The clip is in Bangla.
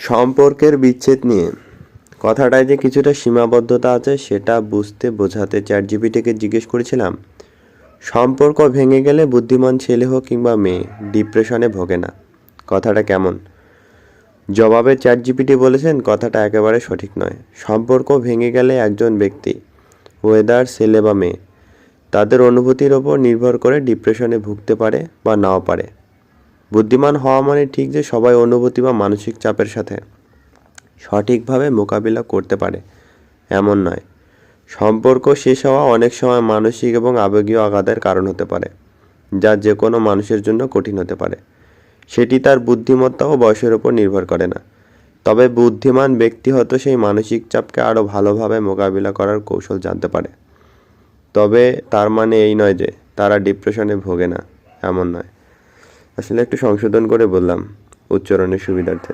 সম্পর্কের বিচ্ছেদ নিয়ে। কথাটায় যে কিছুটা সীমাবদ্ধতা আছে, সেটা বুঝতে বোঝাতে চ্যাট জিপিটিকে জিজ্ঞেস করেছিলাম। সম্পর্ক ভেঙে গেলে বুদ্ধিমান ছেলে হোক কিংবা মেয়ে, ডিপ্রেশনে ভোগে না। কথাটা কেমন? জবাবে চ্যাট জিপিটি বলেছেন, কথাটা একেবারে সঠিক নয়। সম্পর্ক ভেঙে গেলে একজন ব্যক্তি ওয়েদার ছেলে বা মেয়ে, তাদের অনুভূতির ওপর নির্ভর করে ডিপ্রেশনে ভুগতে পারে বা নাও পারে। বুদ্ধিমান হওয়া মানে ঠিক যে সবাই অনুভূতি বা মানসিক চাপের সাথে সঠিকভাবে মোকাবিলা করতে পারে, এমন নয়। সম্পর্ক শেষ হওয়া অনেক সময় মানসিক এবং আবেগীয় আঘাতের কারণ হতে পারে, যা যে কোনো মানুষের জন্য কঠিন হতে পারে। সেটি তার বুদ্ধিমত্তা ও বয়সের উপর নির্ভর করে না। তবে বুদ্ধিমান ব্যক্তি হয়তো সেই মানসিক চাপকে আরও ভালোভাবে মোকাবিলা করার কৌশল জানতে পারে। তবে তার মানে এই নয় যে তারা ডিপ্রেশনে ভোগে না, এমন নয়। আসলে একটু সংশোধন করে বললাম উচ্চারণের সুবিধার্থে।